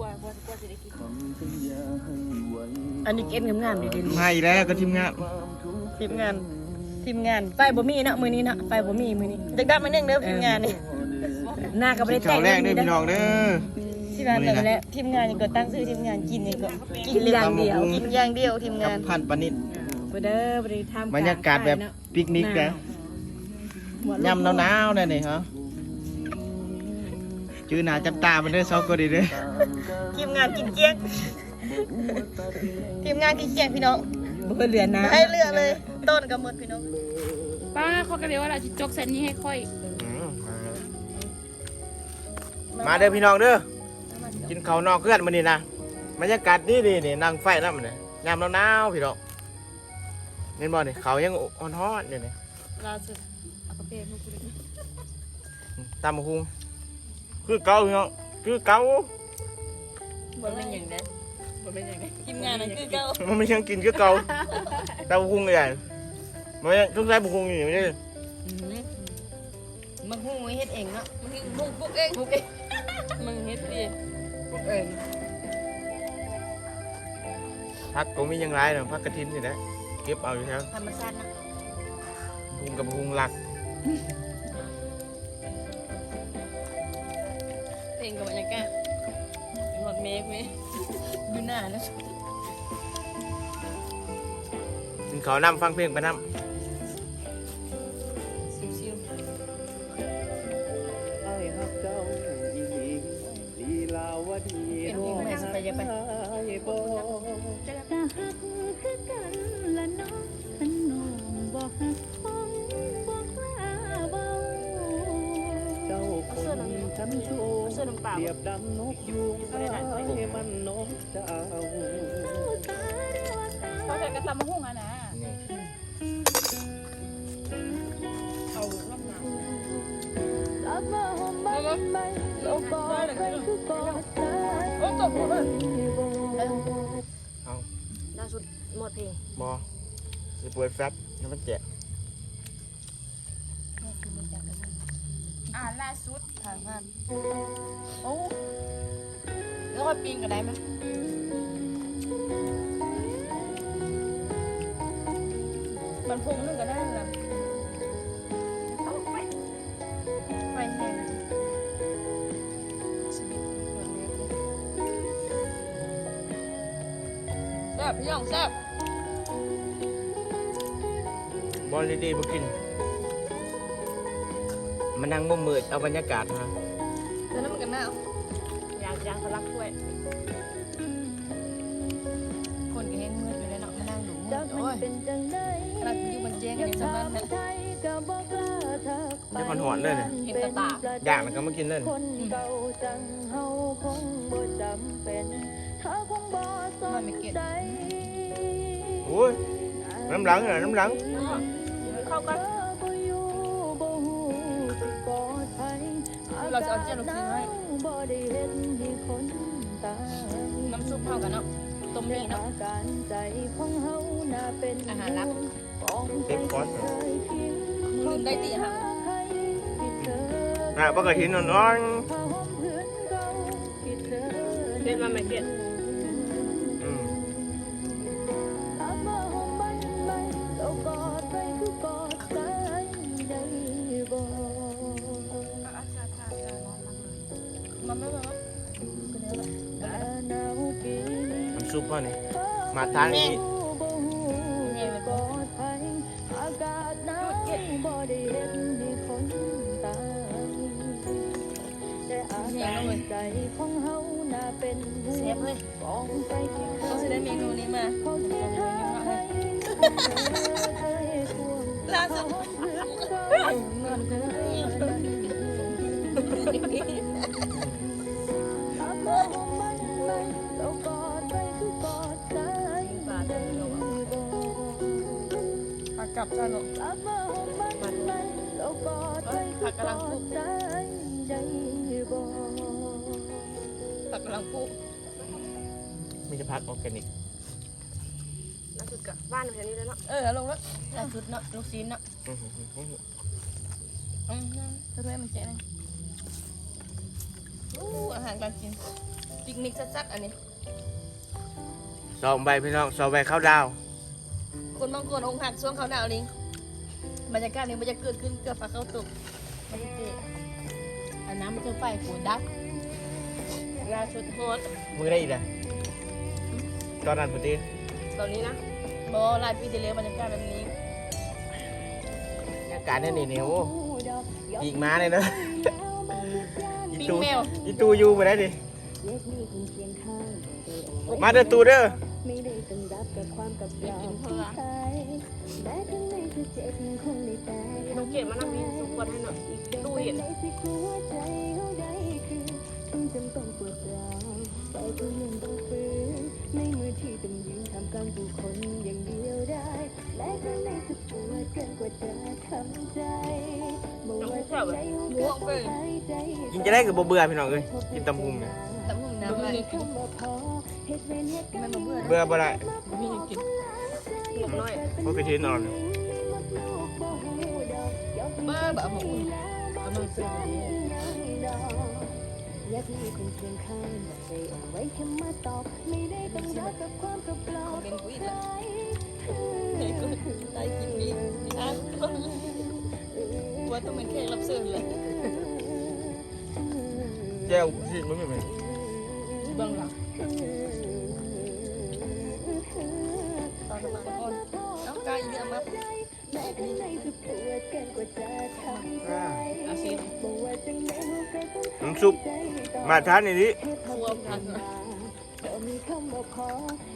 ลัวกลัวกลัวจะได้กินอันนี้เก็ตงามๆดีดีมาอีกแล้วก็ทีมงานทีมงานทีมงานไฟบ่มีเนาะมื้อนี้เนาะไฟบ่มีมื้อนี้เด็กดับมาหนึงเด้อทีมงานนี่หน้าก็บ่ได้ข่าแต่วงแรกเด้อพี่น้องเด้อที่ร้านแต่แล้วทีมงานนี่ก็ตั้งชื่อทีมงานกินนี่ก็กินอย่างเดียวกินอย่างเดียวทีมกังาบนพันปานิดบ่เด้อบ่ได้ทำบรรยากาศแบบปิกนิกนะยำหนาวๆนั่นนี่ฮะ จือหนาจับตามันเด้อซอกก็ดีเด้อทีมงานกินเจี๊ยกทีมงานกินเจี๊ยกพี่น้องบ่เคยเหลือนะให้เลือกเลย ต้นกับหมดพี่น้องป้าเขาก็เรียกว่าเราจะจกเส้นนี้ให้ค่อย มาเด้อพี่น้องเด้อกินข้าวนอกเพื่อนมื้อนี้นะบรรยากาศดีดีนี่นั่งไฟนำนี่ยามหนาวๆพี่น้องเห็นบ่นี่เขายังอ่อนฮ้ออยู่นี่ล่าสุดเอากระเป๋าลูกกูเลยตามมาคุง คือเก่าพี่น้องคือเก่าบ่เป็นอย่างนั้นบ่เป็นอย่างนั้นทีมงานนั่นคือเก่ามันไม่ยังกินคือเก่าตามมาคุงใหญ่มันยังต้องใช้บุคุงอยู่นี่มันฮู้เฮ็ดเองเนาะมึงมึงปุ๊กเองปุ๊กเองมึงเฮ็ดดิปุ๊กเองพักก็มียังไรเนาะพักกระทินนี่แหละเก็บเอาอยู่แล้วธรรมชาตินะคุงกับบุคุงหลัก งกับบรรยากาศหมดเมฆไหมดูหน้านะ กินข้าวนำฟังเพลงไปนชิ สูงๆเสื้อน้ำเปล่าเปรียบดังนกยูงไอ้มันนกเจ้าเขาใส่กระตำมะฮุ่งอะนะำนี่เอาล่ำหนาวลับมาหอมมันไหมโลกกอดไปคือกอดสายโอ้ตบหัวเลยบ่เอาล่าสุดหมดเพลงบอจะเปิดแฟบแล้วมันแจกอ่าล่าสุด ทางบ้านโอ้แล้วค่อยปีนกันได้ไหมมันพุ่งนึงก็ได้แล้วเอาไปไปแห้งชีวิตคนนี้แซ่บพี่น้องแซ่บบอลดีๆมากิน มานั่งมุมมืดเอาบรรยากาศมาแล้วนั่นมันกันหน้าอยากยางทะลักถ้วย คนก็เห็นมืดอยู่ในเนาะมานั่งดูมืจัดกมัโอ้นยเป็นจังได๋กำลังอยู่บนเจียงอยาในกสำถานักมเนี่ยไทยก็บ่กล้าทักไปเดี๋ยวมันหอนเลยเนี่ยเห็นแตาตาย่างแล้วก็มากินเลยคนเก่าจังเฮาคงบ่จำเป็นเธอคงบ่สนใจโอ้ยน้ำหลังเหรอน้ำหลังเข้ากัน เราจะเอาเจียนลูกชิ้นให้บ่ได้เห็นให้คนตายน้ำซุปเข้ากันเนาะต้มแต่นี่เนาะอาการใจของเฮาน่าเป็นอาหารลับของใจเต็มคอร์สเคยทิ้งลืมได้ตีหาให้ที่เธออะปกตินอนผ้าห่มพื้นเก่าที่เธอเด็ดมาไหมเด็ด ซุปป่ะนี่มาทางนี้บ่ฮู้สิกอดไผอากาศหนาวบ่ได้เห็นให้คนตายแต่อาการใจของเฮาน่าเป็นห่วเซฟงเลยมองไปที่เธต้องอจะได้เมนูนี้มาเขาเสียท่าให้เคยทวงล่าสุด จ้าเนาะอามาห่มมันไหมเรากอดไปคือกอดใจได้บ่ตักกำลังปุ๊บมีจะพักออร์แกนิกล่าสุดกับบ้านแถวนี้แล้วเนาะ เออลงแล้วล่าสุดเนาะลูกชิ้นเนาะอือหือหือหืออืมถ้าถ้วยมันเจ๊นะอู้อาหารการกินปิกนิกซัดๆอันนี้สองใบพี่น้องสองใบข้าวดาว คนบางคนองค์หักช่วงเขาหนาวลิงบรรยากาศนี้มันจะเกิดขึ้นเกือบฟ้าเข้าตกบรรยากาศอันน้ำมันจะไฟปูดับยาชุดฮอตมือได้อีกเลยตอนนั้นพอดีตอนนี้นะบอหลายปีที่แล้วบรรยากาศแบบนี้อากาศนี่นี่นี่โอ้ยิงม้าเลยเนอะอีปิ้งตูแมวอีตูอยู่ไปได้ดิมาเด้อตูเด้อ ไม่ได้ต้องรับกับความกับเราใจแม้ข้างในจะเจ็บคงได้แต่น้องเกดมานั่งนี่สมควรให้หน่อยดูเห็นใจสิกลัวใจเขาได้คือต้องจำต้องปวดร้าวใจก็ยังต้องฝืนในมือที่ต้องยืนทำกลางผู้คนอย่างเดียวได้และข้างในจะปวดเกินกว่าจะทำใจบอกว่าใจเขาก็หายใจกินจะได้กับบ่เบื่อพี่น้องเอ้ยกินตำพุงเนี่ย ตำหุ่งน้ำอะไรคำว่าพอเหตุเวรเหตุกรรไม่มมาเบื่อเบื่อบ่ได้มีกินน้อยเพราะกระชินนอนบ้าแบบหมูกำลังเสียอยากมีคนเคียงข้างบอกใจเอาไว้แค่มาตอบไม่ได้ต้องรักกับความกับเปล่าเป็นกูอีกแล้วเฮ้ยกูได้กินนี้อะว่าต้องเป็นแขกรับเชิญเลยแก้วชินมันไม่เป็น เบื้องหลังตอนมาก่อนน้องกายเยอะมากแม้ข้างในจะปวดเกินกว่าจะทำใจอาชีพบอกว่าจังไหนหัวใจต้องน้ำซุปมาทานในนี้ครัวพันก็มีคำว่าขอ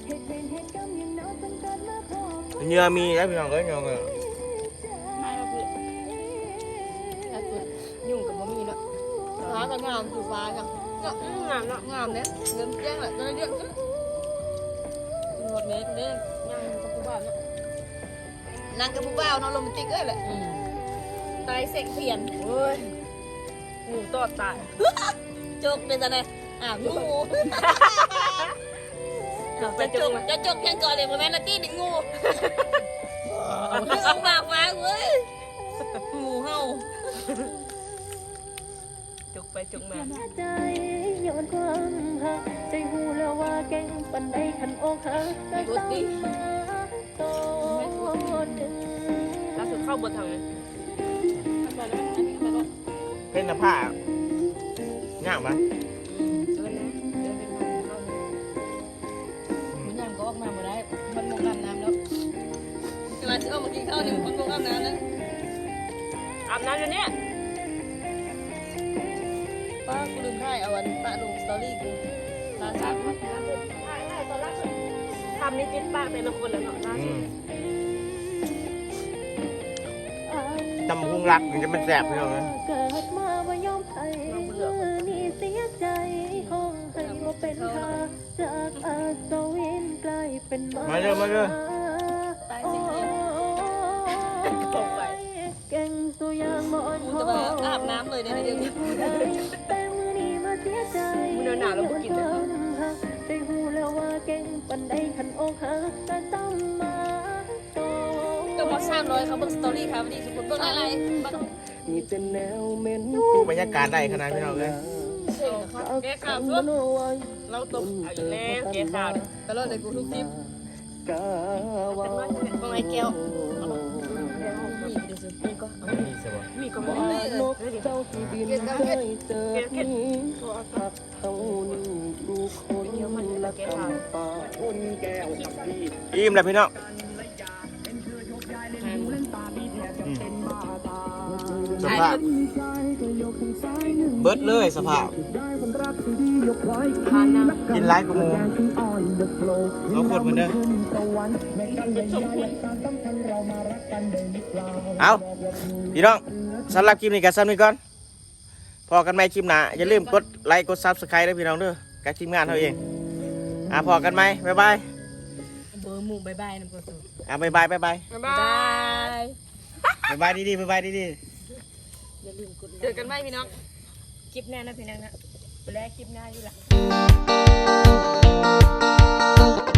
เหตุเป็นเหตุกรรมอย่างน้อยต้องเกิดมาพอเนื้อมีแล้วพี่น้องเอ้ยน้องเอ้ยไม่มาเพื่อถ้าสุดยุ่งกับบะหมี่เนาะฟ้าก็งามคือฟ้าเนาะงามเนาะงามเนี่ยเริ่มแจ้งแหละจะได้เรียกกันหมดเน็ตเด้ยังกับผู้บ่าวเนาะนั่งกับผู้บ่าวเนาะโรแมนติกเอ้ยแหละตายเสกเพียนเฮ้ยงูตอดตายจกเป็นจังไงอะงูจะจกจะจกยังก่อนเลยโมแม่นละตีหนึ่งงูเอาปากมาเว้ยงูเห่า จกไปจกมาใจย้อนความหักใจหูแล้วว่าแก่งปันใดขันอกหักก็ต้องมาโตหนึ่งล่าสุดเข้าบนทางนั้นเป็นน้ำผ้าง่ายไหมมันยังก็ออกมาไม่ได้มันมองอาบน้ำแล้วกำลังจะเอามากินข้าวเนี่ยมันคงอาบน้ำแล้วอาบน้ำอยู่เนี่ย วันป้าลงสตอรี่กูล่าสุดถ่ายถ่ายตอนล่าสุดทำนี่ติดปากแต่ละคนแล้วเนาะล่าอืสุดมตำพุงรักมันจะเป็นแสบพี่น้องเอ้ยเกิดมาว่ายอมให้มือนี่เสียใจห้องให้ว่าเป็นทาจากอาสวินกลายเป็นมา มาเด้อมาเด้อ บิ่งสตอรี่ครับวันนี้ทุกคนเบิ่งอะไรบ้างมีแต่แนวเหม็นโอ้บรรยากาศได้ขนาดพี่น้องเลยแกข่าวชุดเราตกเอาอีกแล้วแกข่าวตลอดเลยกูทุกคลิปกาว่าบางไอ้แก้วมีไปดูสิมีก็มีสบายมีก็บ่มีนกเจ้าที่บินเคยเจอนี้หักเท่านี้ลูกคนละกำปาคนแก้วกับพี่อิ่มแล้วพี่น้อง สภาพเบิดเลยสภาพทานน้กินไลฟ์กูมูเราคนเหมือนเดิมเอาพี่น้องสำหรับคลิปนี้กันซ้ำนี้ก่อนพอกันไหมคลิปหน้าอย่าลืมกดไลค์กดซับสไครต์ด้วยพี่น้องเด้อกับทีมงานเขาเองอะพอกันไหมบ๊ายบายเบอร์หมู่บายบายน้ำกระสุนอะบ๊ายบายบ๊ายบายำบ๊ายบายบ๊ายบายดีๆบ๊ายบายดี อย่าลืมกดไลเจอกันไหมพี่น้อง คลิปหน้านะพี่น้องนะไปแล้วคลิปหน้าอยู่ละๆ